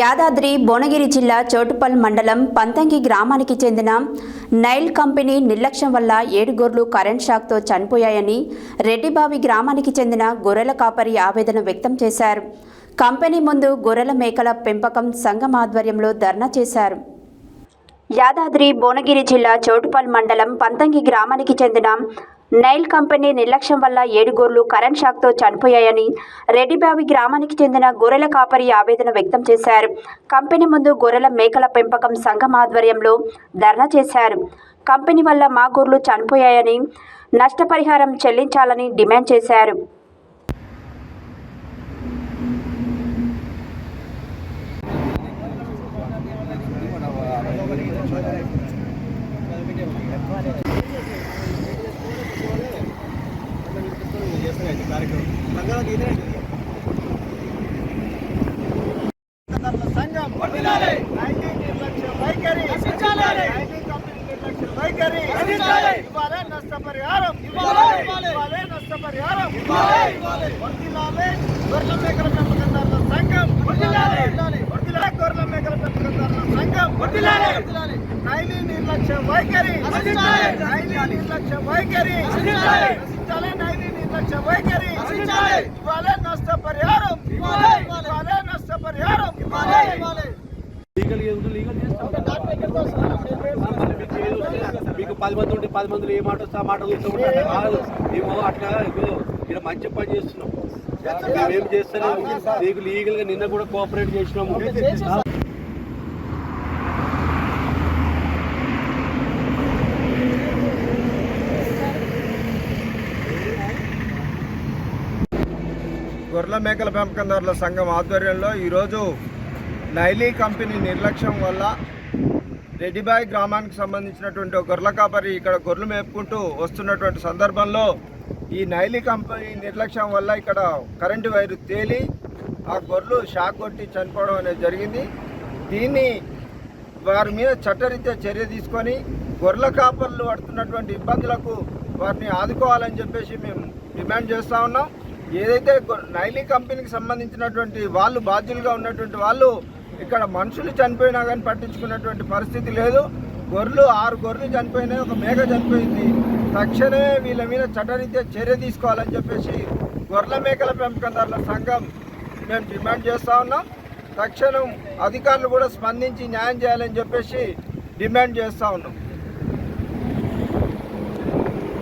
యాదాద్రి భువనగిరి జిల్లా చోటుపల్ మండలం పంతంగి గ్రామానికి చెందిన నైల్ కంపెనీ నిర్లక్ష్యం వల్ల ఏడు గొర్రెలు కరెంట్ షాక్తో చనిపోయాయని రెడ్డిబావి గ్రామానికి చెందిన గొర్రెల కాపరి ఆవేదన వ్యక్తం చేశారు. కంపెనీ ముందు గొర్రెల మేకల పెంపకం సంఘం ఆధ్వర్యంలో ధర్నా చేశారు. యాదాద్రి భువనగిరి జిల్లా చోటుపల్ మండలం పంతంగి గ్రామానికి చెందిన నైల్ కంపెనీ నిర్లక్ష్యం వల్ల ఏడు గొర్రెలు కరెంట్ షాక్తో చనిపోయాయని రెడ్డిబావి గ్రామానికి చెందిన గొర్రెల కాపరి ఆవేదన వ్యక్తం చేశారు. కంపెనీ ముందు గొర్రెల మేకల పెంపకం సంఘం ఆధ్వర్యంలో ధర్నా చేశారు. కంపెనీ వల్ల మా గొర్రెలు చనిపోయాయని నష్టపరిహారం చెల్లించాలని డిమాండ్ చేశారు. సంఘం నైన్టీన్ కంపెనీ నిర్లక్ష్య వైఖరి. రక్షించాలి. ఇవ్వాలి నష్టపరిహారం. ఇవ్వాలి. నష్టపరిహారం. వర్ధిల్లాలి గొర్రెల మేకల పెంపకందారుల సంఘం. వర్ధిల్లాలి వర్ధిల్లాలి గొర్రెల మేకల పెంపకందారుల సంఘం వర్ధిల్లాలి వర్ధిల్లాలి నైన్టీన్ నిర్లక్ష్య వైఖరి. నిర్లక్ష్య వైఖరి. నిర్లక్ష్య వైఖరి. ఇవ్వాలి ఇవ్వాలి. నష్టపరిహారం. ఇవ్వాలి. ఇవ్వాలి. లీగల్ మీకు పది మంది ఉంటే పది మందిలో ఏ మాట వస్తే ఆ మాట అట్లా కాదు. మేము అట్లా ఇగో ఇక్కడ మంచి పని చేస్తున్నాం. మేమేం నీకు లీగల్గా నిన్న కూడా కోఆపరేట్ చేసినాము. గొర్రెల మేకల పెంపకందారుల సంఘం ఆధ్వర్యంలో ఈరోజు నైలీ కంపెనీ నిర్లక్ష్యం వల్ల రెడ్డిబాయి గ్రామానికి సంబంధించినటువంటి గొర్రెల కాపరి ఇక్కడ గొర్రెలు మేపుకుంటూ వస్తున్నటువంటి సందర్భంలో ఈ నైలీ కంపెనీ నిర్లక్ష్యం వల్ల ఇక్కడ కరెంటు వైరు తేలి ఆ గొర్రెలు షాక్ కొట్టి చనిపోవడం అనేది జరిగింది. దీన్ని వారి మీద చట్టరీత్యా చర్య తీసుకొని గొర్రెల కాపర్లు పడుతున్నటువంటి ఇబ్బందులకు వారిని ఆదుకోవాలని చెప్పేసి మేము డిమాండ్ చేస్తూ ఉన్నాం. ఏదైతే గొ- నైలీ కంపెనీకి సంబంధించినటువంటి వాళ్ళు బాధ్యులుగా ఉన్నటువంటి వాళ్ళు ఇక్కడ మనుషులు చనిపోయినా కానీ పట్టించుకున్నటువంటి పరిస్థితి లేదు. గొర్రెలు ఆరు గొర్రెలు చనిపోయినాయి ఒక మేక చనిపోయింది. తక్షణమే వీళ్ళ మీద చట్టరీత్యా చర్య తీసుకోవాలని చెప్పేసి గొర్రెల మేకల పెంపకందారుల సంఘం మేము డిమాండ్ చేస్తూ ఉన్నాం. తక్షణం అధికారులు కూడా స్పందించి న్యాయం చేయాలని చెప్పేసి డిమాండ్ చేస్తూ ఉన్నాం.